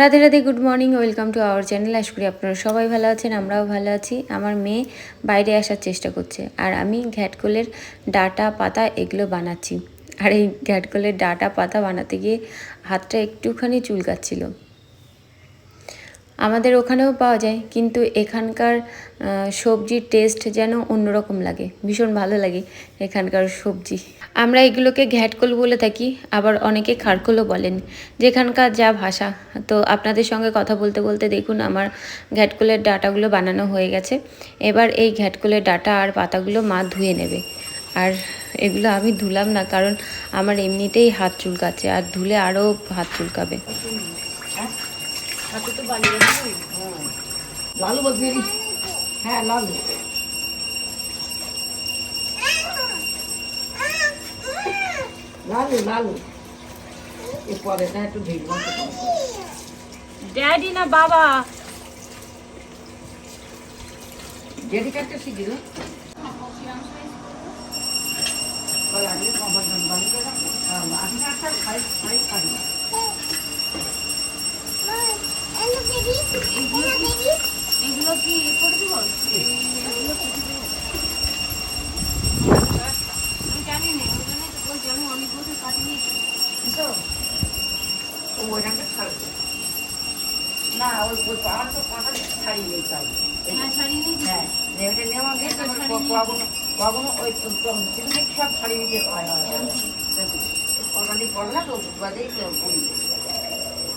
Radhe Radhe good morning welcome to our channel আশা করি আপনারা সবাই ভালো আছেন, আমরাও ভালো আছি। আমার মেয়ে বাইরে আসার চেষ্টা করছে, আর আমি ঘ্যাটকোলের ডাটা পাতা এগুলো বানাচ্ছি। আর এই ঘ্যাটকোলের ডাটা পাতা বানাতে গিয়ে হাতটা একটুখানি চুলকাচ্ছিল। আমাদের ওখানেও পাওয়া যায়, কিন্তু এখানকার সবজির টেস্ট যেন অন্যরকম লাগে। ভীষণ ভালো লাগে এখানকার সবজি। আমরা এগুলোকে ঘ্যাটকোল বলে থাকি, আবার অনেকে খারকোলও বলেন। যেখানকার যা ভাষা, তো আপনাদের সঙ্গে কথা বলতে বলতে দেখুন আমার ঘ্যাটকোলের ডাটাগুলো বানানো হয়ে গেছে। এবার এই ঘ্যাটকোলের ডাটা আর পাতাগুলো মা ধুয়ে নেবে। আর এগুলো আমি ধুলাম না, কারণ আমার এমনিতেই হাত চুলকাচ্ছে, আর ধুলে আরও হাত চুলকাবে। লালু বলছি হ্যাঁ লালু লালু লালু এরপরে না একটু ভিড় ড্যাডি না বাবা যেটি কাটতে শিখি না আগে কমার দাম বাড়িতে আমি একটা খাই খাই খাই না এগুলো কি ইয়ে করে দিব আমি জানি না ওই জন্যই তো বলছি আমি অনেক বছর কাটিনি তো ও ওইখানটা ছাড়বে না ওই ওই পাহাড় তো পাহাড় ছাড়িয়ে যেতে হবে হ্যাঁ ছাড়িয়ে নিয়েছি হ্যাঁ নেমে নেওয়া গিয়ে তারপর কখনো কখনো ওই চিংড়ি সব ছাড়িয়ে দিতে হয় হয় অলরেডি পড়লা তো বাদেই তো করি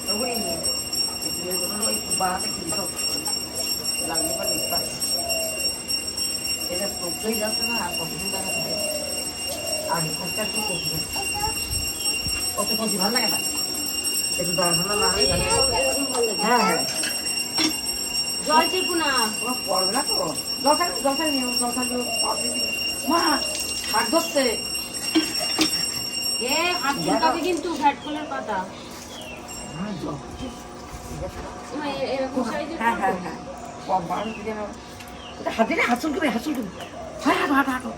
ওগুলি নিয়ে ওই বাড়াতে কিন্তু সব লাগলে পরে দেখতে পাচ্ছি প্রত্যেক যাচ্ছে না আর কতদিন টাকা থাকে আর খরচা একটু করছি কত করছি ভালো লাগে না একটু দাঁড়ানো না হ্যাঁ হ্যাঁ। জল চেপু না পড়বে না তো দরকার দরকার হাত ধরছে এ হাত চুলকাবে কিন্তু ঘ্যাটকলের পাতা হ্যাঁ এরকম হ্যাঁ হ্যাঁ হ্যাঁ কম বাড়ানো কি যেন এটা হাতে রে হাসুল করে হাসুল করে 快点走快点走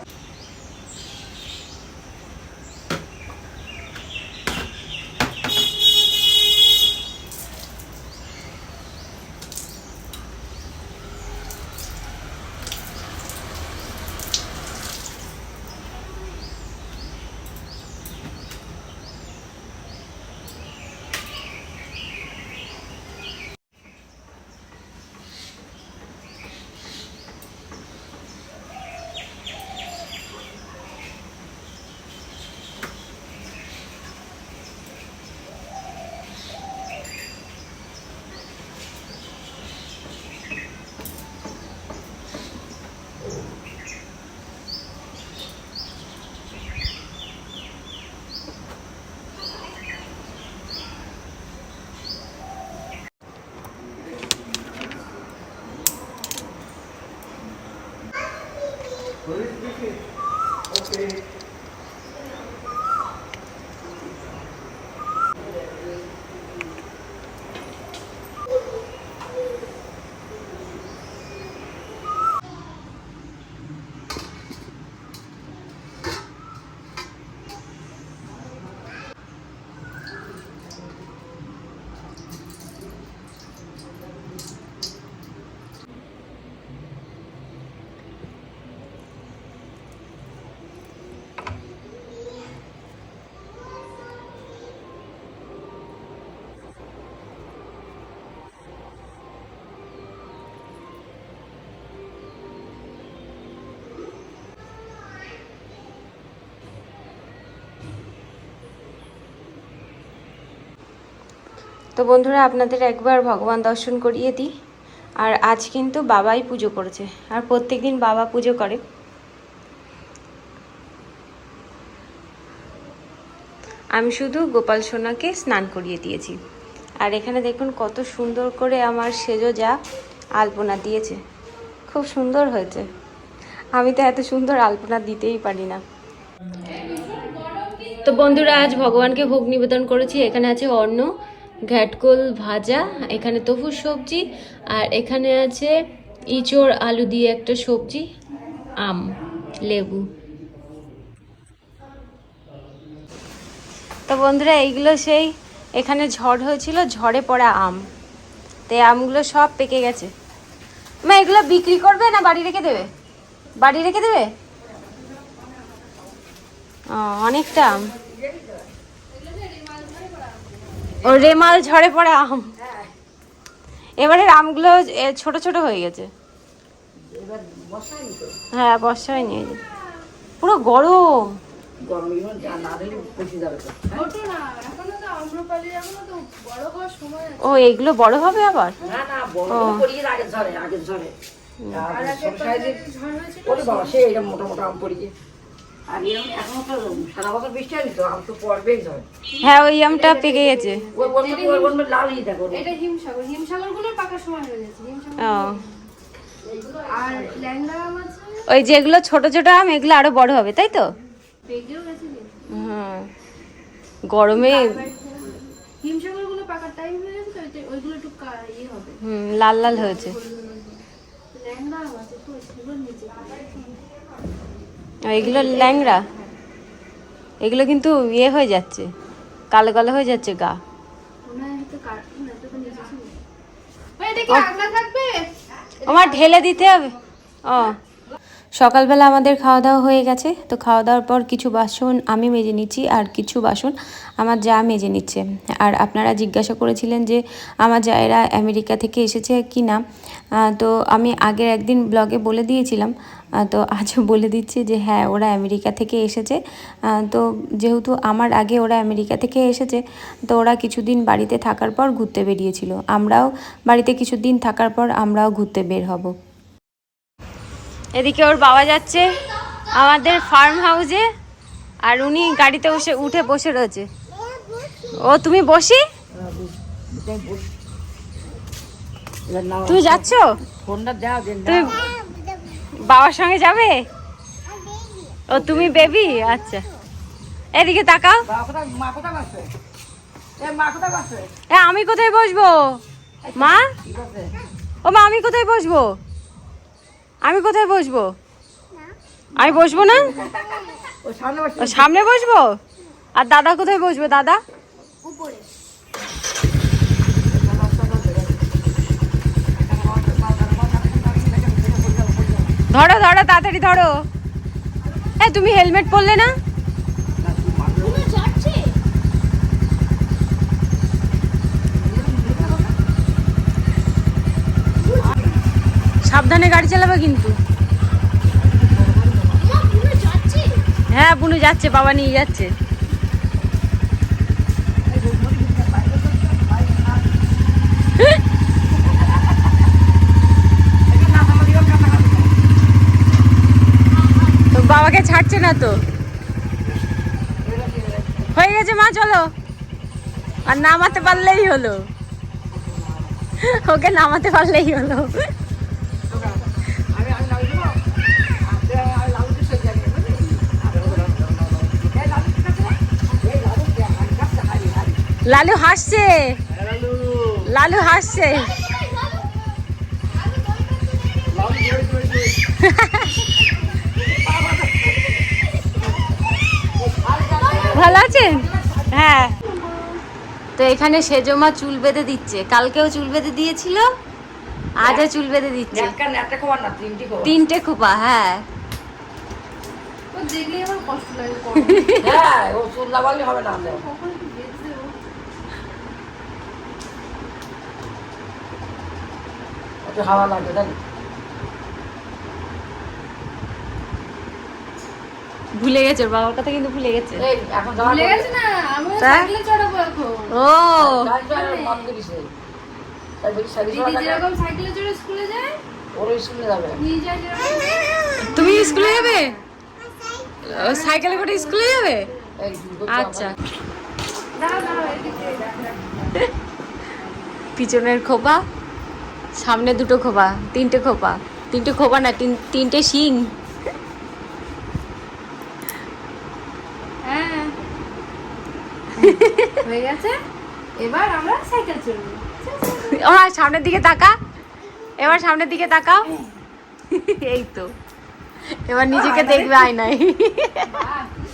তো বন্ধুরা, আপনাদের একবার ভগবান দর্শন করিয়ে দিই। আর আজ কিন্তু বাবাই পুজো করেছে, আর প্রত্যেক দিন বাবা পুজো করে। আমি শুধু গোপাল সোনাকে স্নান করিয়ে দিয়েছি। আর এখানে দেখুন কত সুন্দর করে আমার সেজো যা আলপনা দিয়েছে। খুব সুন্দর হয়েছে। আমি তো এত সুন্দর আলপনা দিতেই পারি না। তো বন্ধুরা, আজ ভগবানকে ভোগ নিবেদন করেছি। এখানে আছে অন্ন ঘ্যাটকোল ভাজা, এখানে তফুর সবজি, আর এখানে আছে ইঁচড় আলু দিয়ে একটা সবজি, আম, লেবু। তো বন্ধুরা, এইগুলো সেই এখানে ঝড় হয়েছিল, ঝড়ে পড়া আম। তো আমগুলো সব পেকে গেছে। মা, এগুলো বিক্রি করবে না বাড়ি রেখে দেবে? বাড়ি রেখে দেবে? অনেকটা আম। ও রেমাল ঝড়ে পড়ে আম। এবারের আমগুলো এ, ছোট ছোট হয়ে গেছে। এবার হ্যাঁ বর্ষা হয়নি পুরো গরম। গরম এগুলো যা না দিলে পচে যাবে তো। ওঠো না এখনও তো আম্রপালি এখনও তো বড় হওয়ার সময় আছে। ও এগুলো বড় হবে আবার? ঝরে ঝরে মোটা আম পড়িয়ে। আর এরকম এখনও তো সারা বছর বৃষ্টি হয়নি তো? আম তো পড়বেই ঝরে হ্যাঁ ওই আমটা পেকে গেছে। ওই যেগুলো ছোট ছোট আম এগুলো আরও বড় হবে তাই তো? গরমে হিমসাগরগুলো পাকার টাইম হয়ে গেছে তো ওইটা- ওইগুলো একটু কা- ইয়ে হবে। হুম লাল লাল হয়েছে। এগুলো ল্যাংড়া। এগুলো কিন্তু ইয়ে হয়ে যাচ্ছে কালো কালো হয়ে যাচ্ছে গা। আমার ঢেলে দিতে হবে। ও। সকালবেলা আমাদের খাওয়া দাওয়া হয়ে গেছে তো খাওয়া দাওয়ার পর কিছু বাসন আমি মেজে নিচ্ছি আর কিছু বাসন আমার যা মেজে নিচ্ছে। আর আপনারা জিজ্ঞাসা করেছিলেন যে আমার জায়েরা আমেরিকা থেকে এসেছে কি না। তো আমি আগের একদিন ব্লগে বলে দিয়েছিলাম তো আজও বলে দিচ্ছি যে হ্যাঁ ওরা আমেরিকা থেকে এসেছে। তো যেহেতু আমার আগে ওরা আমেরিকা থেকে এসেছে তো ওরা কিছুদিন বাড়িতে থাকার পর ঘুরতে বেরিয়েছিল। আমরাও বাড়িতে কিছুদিন থাকার পর আমরাও ঘুরতে বের হব। এদিকে ওর বাবা যাচ্ছে আমাদের ফার্ম হাউসে আর উনি গাড়িতে বসে উঠে বসে রয়েছে। ও তুমি বসি? তুমি যাচ্ছ? ফোনটা দাও দেন তুমি বাবার সঙ্গে যাবে? ও তুমি বেবি আচ্ছা। এদিকে তাকাও। এ আমি কোথায় বসবো? মা? ও মা আমি কোথায় বসবো? আমি কোথায় বসবো? আমি বসবো না? সামনে বসবো? আর দাদা কোথায় বসবে দাদা? ধরো ধরো, তাড়াতাড়ি ধরো। এ, তুমি হেলমেট পরলে না? সাবধানে গাড়ি চালাবে কিন্তু। হ্যাঁ বুনু যাচ্ছে, বাবা নিয়ে যাচ্ছে। বাবাকে ছাড়ছে না তো। হয়ে গেছে মা চলো। আর নামাতে পারলেই হলো। ওকে নামাতে পারলেই হলো। লালু হাসছে। লালু দেবো ভালো আছেন হ্যাঁ। তো এখানে সেজমা চুল বেঁধে দিচ্ছে। কালকেও চুল বেঁধে দিয়েছিল আজও চুল বেঁধে দিচ্ছে। তিনটি খোপা হ্যাঁ। ও দেখলে আমার কষ্ট লাগে হ্যাঁ ও চুল লাগালে হবে না আমাদের কখন কি বেঁচে ও একটু হাওয়া লাগবে জানি ভুলে গেছে বাবার কথা কিন্তু ভুলে গেছে। এই এখন যাওয়া ভুলে গেছে না আমি সাইকেলে চড়াবো এখন। ও। গাড়ি তো আর বন্ধ করিস নে। তাই বলি সাইকেল দিদি যেরকম সাইকেলে চড়ে স্কুলে যায় ওর স্কুলে যাবে। নিয়ে যায় যেরকম। তুমি স্কুলে যাবে? সাইকেলে করে স্কুলে যাবে? আচ্ছা। পিছনের খোপা সামনে দুটো খোপা তিনটে খোপা। তিনটে খোপা না তিন- তিনটে শিং হ্যাঁ হয়ে গেছে। এবার আমরা সাইকেল চড়বো ও সামনের দিকে তাকা এবার সামনের দিকে তাকাও। এই তো। এবার নিজেকে দেখবে আয়নায়।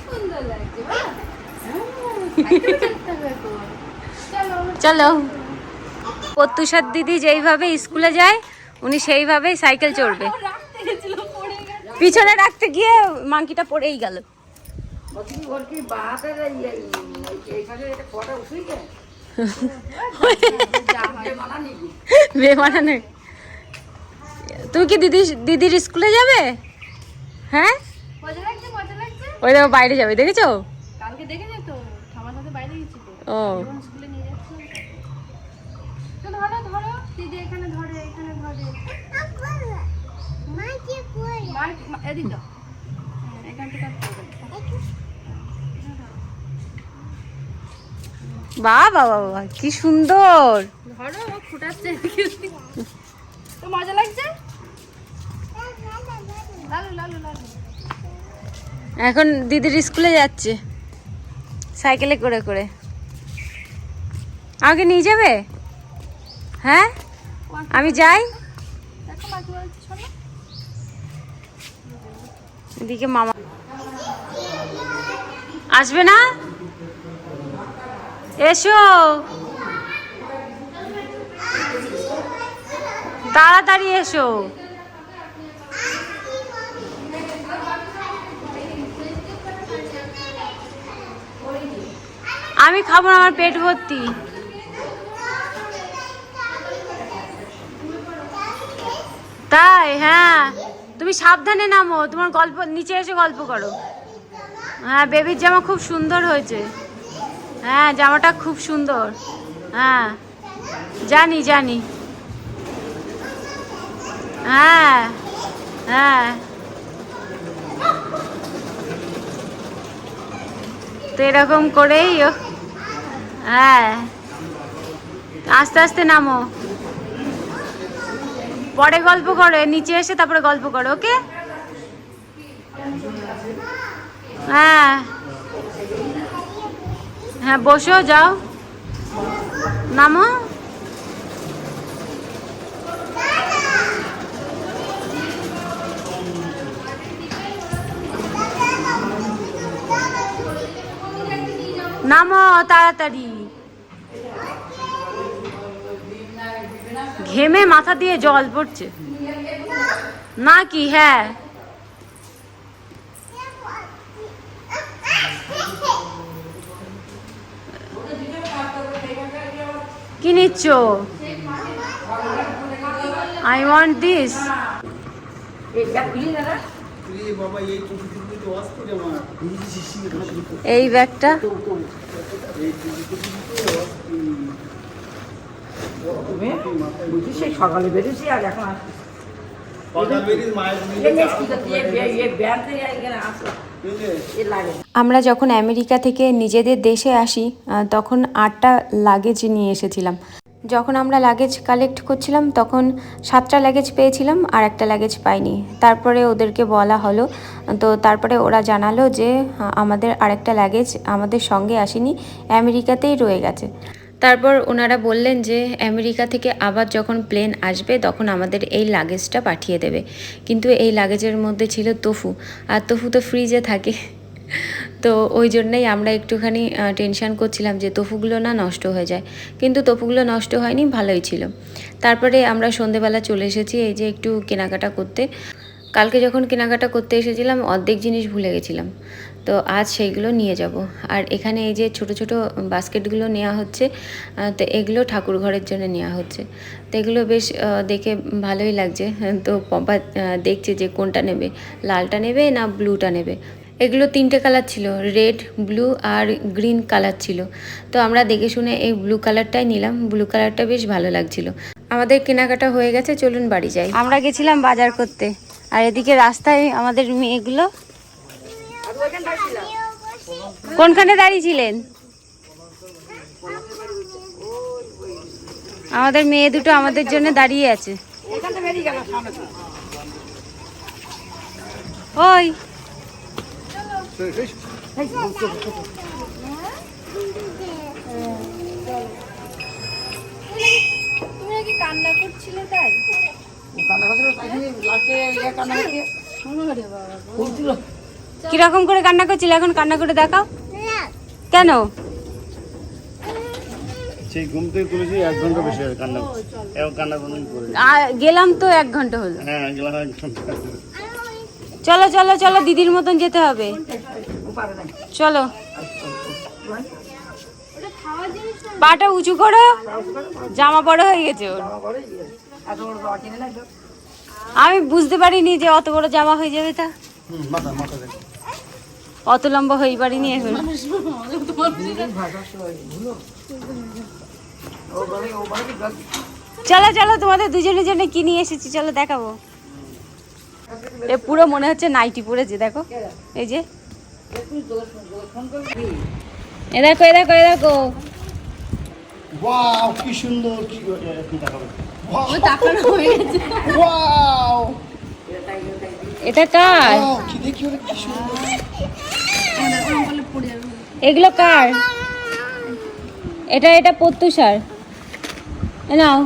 সুন্দর লাগছে হবে এখন। চলো। প্রত্যুষার দিদি যেইভাবে স্কুলে যায় উনি সেইভাবেই সাইকেল চড়বে। পিছনে রাখতে গিয়ে মাংকিটা পড়েই গেল। যায়? বানানি বেমানানে তুমি কি দিদি দিদির স্কুলে যাবে? হ্যাঁ? ওই দেখো বাইরে যাবে দেখেছ? কালকে দেখেছি তো? আমার সাথে বাইরে গেছি তো। ও। যখন স্কুলে নিয়ে যাচ্ছি। তো ধরো ধরো। দিদি এখানে ধরে এখানে ধরে। মার মা- এদিক দাও। এখান থেকে বাহ বাবা বাবা কি সুন্দর। ধরো ফুটাচ্ছে। তো মজা লাগছে? লালু লালু লালু। এখন দিদির স্কুলে যাচ্ছে সাইকেলে করে করে। আমাকে নিয়ে যাবে? হ্যাঁ? আমি যাই। এদিকে মামা আসবে না? এসো। তাড়াতাড়ি এসো। আমি খাব আমার পেট ভর্তি। তাই হ্যাঁ। তুমি সাবধানে নামো, তোমার গল্প, নিচে এসে গল্প করো। হ্যাঁ বেবির জামা খুব সুন্দর হয়েছে। হ্যাঁ জামাটা খুব সুন্দর। হ্যাঁ জানি জানি। হ্যাঁ হ্যাঁ। তো এরকম করেই হ্যাঁ। আস্তে আস্তে নামো। পরে গল্প করো নিচে এসে তারপরে গল্প করো, ওকে? হ্যাঁ। হ্যাঁ বসো যাও। নামো। নামো তাড়াতাড়ি। ঘেমে মাথা দিয়ে জল পড়ছে। না কি হ্যাঁ। কি নিচ্ছ আই ওয়ান্ট দিস এই ব্যাগটা সকালে বেরিয়েছি আর এখন আমরা যখন আমেরিকা থেকে নিজেদের দেশে আসি তখন আটটা লাগেজ নিয়ে এসেছিলাম। যখন আমরা লাগেজ কালেক্ট করছিলাম, তখন সাতটা লাগেজ পেয়েছিলাম আর একটা লাগেজ পাইনি। তারপরে ওদেরকে বলা হলো, তো তারপরে ওরা জানালো যে আমাদের আরেকটা লাগেজ আমাদের সঙ্গে আসেনি, আমেরিকাতেই রয়ে গেছে। তারপর ওনারা বললেন যে, আমেরিকা থেকে আবার যখন প্লেন আসবে, তখন আমাদের এই লাগেজটা পাঠিয়ে দেবে। কিন্তু এই লাগেজের মধ্যে ছিল তফু, আর তফু তো ফ্রিজে থাকে। তো ওই জন্যই আমরা একটুখানি টেনশান করছিলাম যে, তফুগুলো না নষ্ট হয়ে যায়। কিন্তু তফুগুলো নষ্ট হয়নি, ভালোই ছিল। তারপরে আমরা সন্ধেবেলা চলে এসেছি এই যে একটু কেনাকাটা করতে। কালকে যখন কেনাকাটা করতে এসেছিলাম, অর্ধেক জিনিস ভুলে গেছিলাম। তো আজ সেইগুলো নিয়ে যাব। আর এখানে এই যে ছোট ছোট বাস্কেটগুলো নেওয়া হচ্ছে তো এগুলো ঠাকুর ঘরের জন্য নেওয়া হচ্ছে। তো এগুলো বেশ দেখে ভালোই লাগছে। তো পম্পা দেখছে যে কোনটা নেবে। লালটা নেবে না ব্লুটা নেবে? এগুলো তিনটে কালার ছিল, রেড, ব্লু আর গ্রিন কালার ছিল। তো আমরা দেখে শুনে এই ব্লু কালারটাই নিলাম। ব্লু কালারটা বেশ ভালো লাগছিল। আমাদের কেনাকাটা হয়ে গেছে, চলুন বাড়ি যাই। আমরা গেছিলাম বাজার করতে। আর এদিকে রাস্তায় আমাদের মেয়েগুলো কোনখানে দাঁড়িয়েছিলেন? আমাদের মেয়ে দুটো আমাদের জন্য দাঁড়িয়ে আছে। ওই। কান্না করছিলে তাই? কান্না করছিল, কীরকম করে কান্না করছিল? এখন কান্না করে দেখাও। কেন? সেই ঘুম থেকে তুলেছি এক ঘণ্টা বেশি হবে কান্না এবং কান্না কোনো করে গেলাম তো এক ঘণ্টা হলো। হ্যাঁ গেলাম এক ঘণ্টা। চলো চলো চলো দিদির মতন যেতে হবে। চলো। পাটা উঁচু করো। জামা বড় হয়ে গেছে ওর। আমি বুঝতে পারিনি যে অত বড় জামা হয়ে যাবে তা। মাথা মাথা অত লম্বা হয়ে এখন বলে কি গল- চলো চলো তোমাদের দুজনের জন্য কি নিয়ে এসেছি চলো দেখাবো। এ পুরো মনে হচ্ছে নাইটি পরেছে দেখো। এই যে। এ দেখো এ দেখো এ দেখো। ওয়াও কি সুন্দর কি দেখাবো? এটা কার? কি দেখি কি সুন্দর ওরকম করলে পড়ে যাবে এগুলো কার? এটা এটা প্রত্যুষার নাও,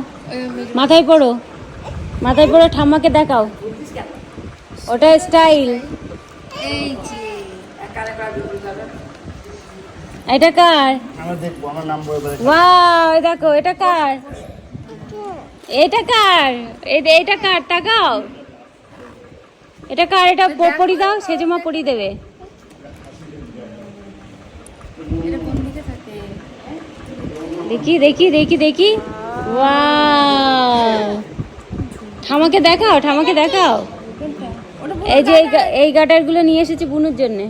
মাথায় পড়ো। মাথায় পড়ো ঠাম্মাকে দেখাও। ওটা স্টাইল। এটা কার? ওয়াও দেখো, এটা কার? এটা কার? এটা কার? তাকাও। এটা কার? এটা পরি দাও, সেজমা পরি দেবে। দেখি দেখি দেখি দেখি। ঠামাকে দেখাও ঠামাকে দেখাও। এই যে এই গাটারগুলো নিয়ে এসেছি বুনুর জন্যে।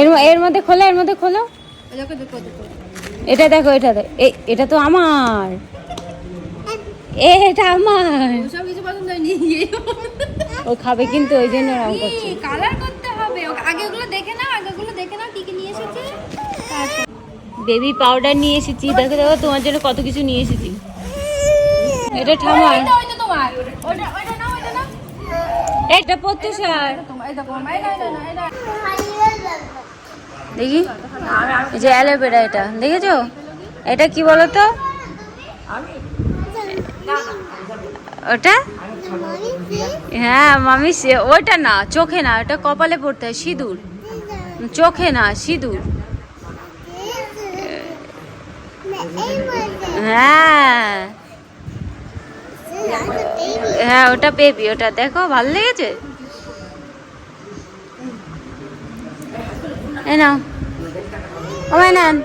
এর এর মধ্যে খোলো, এর মধ্যে খোলো। এটা দেখো, এটা এটা তো আমার। এটা আমার। ওসব কিছু পছন্দ হয়নি। ও খাবে কিন্তু ওই জন্য রং করছে। কালার করতে হবে? ও- আগে ওগুলো দেখে নাও আগে ওগুলো দেখে নাও কি কি নিয়ে এসেছে। বেবি পাউডার নিয়ে এসেছি। দেখো দেখো তোমার জন্য কত কিছু নিয়ে এসেছি। এটা ওইটা তোমার। ওইটা ওইটা নাও ওইটা নাও। এটা তোমার এই দেখো। না এই যে অ্যালোভেরা এটা। দেখেছ? এটা কি বলো তো? ওটা? হ্যাঁ মামি, সে- ওটা না, চোখে না, ওটা কপালে পড়তে হয়, সিঁদুর। চোখে না, সিঁদুর। হ্যাঁ। হ্যাঁ ওটা বেবি ওটা দেখো, ভালো লেগেছে? এ নাও। নেন।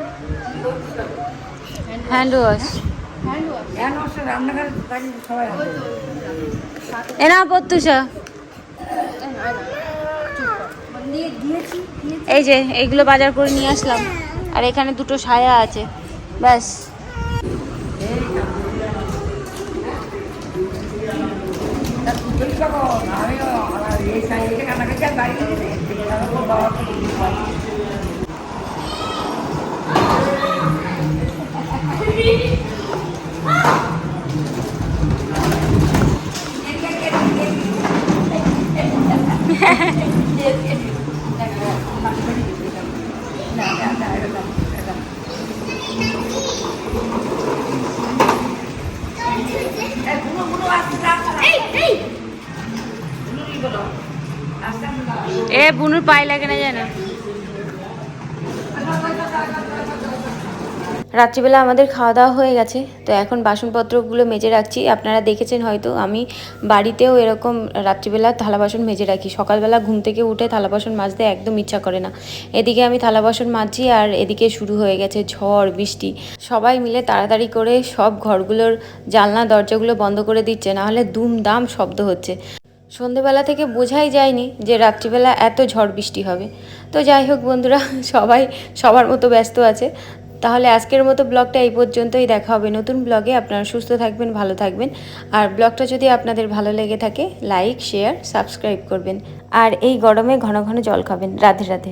Hand wash. এখন অবশ্য রান্নাঘরে থাকি সবাই আছে। এ নাও প্রত্যুষা এই যে এইগুলো বাজার করে নিয়ে আসলাম আর এখানে দুটো সায়া আছে ব্যাস তা তুই কখন? আমিও আমার এই সাইডে কানাকাটি আর বাড়ি গেছে। তারপর বাবাকে দিয়ে দিই। এ বুনুর পায়ে লাগে না জানো? রাত্রিবেলা আমাদের খাওয়া দাওয়া হয়ে গেছে, তো এখন বাসনপত্রগুলো মেজে রাখছি। আপনারা দেখেছেন হয়তো, আমি বাড়িতেও এরকম রাত্রিবেলা থালা বাসন মেজে রাখি। সকালবেলা ঘুম থেকে উঠে থালা বাসন মাজতে একদম ইচ্ছা করে না। এদিকে আমি থালা বাসন মাজছি আর এদিকে শুরু হয়ে গেছে ঝড়, বৃষ্টি। সবাই মিলে তাড়াতাড়ি করে সব ঘরগুলোর জানলা, দরজাগুলো বন্ধ করে দিচ্ছে, নাহলে দুমদাম শব্দ হচ্ছে। সন্ধেবেলা থেকে বোঝাই যায়নি যে রাত্রিবেলা এত ঝড় বৃষ্টি হবে। তো যাই হোক বন্ধুরা, সবাই সবার মতো ব্যস্ত আছে। তাহলে আজকের মতো ব্লগটা এই পর্যন্তই। দেখা হবে নতুন ব্লগে। আপনারা সুস্থ থাকবেন, ভালো থাকবেন। আর ব্লগটা যদি আপনাদের ভালো লেগে থাকে লাইক শেয়ার সাবস্ক্রাইব করবেন। আর এই গরমে ঘন ঘন জল খাবেন, রাধে রাধে।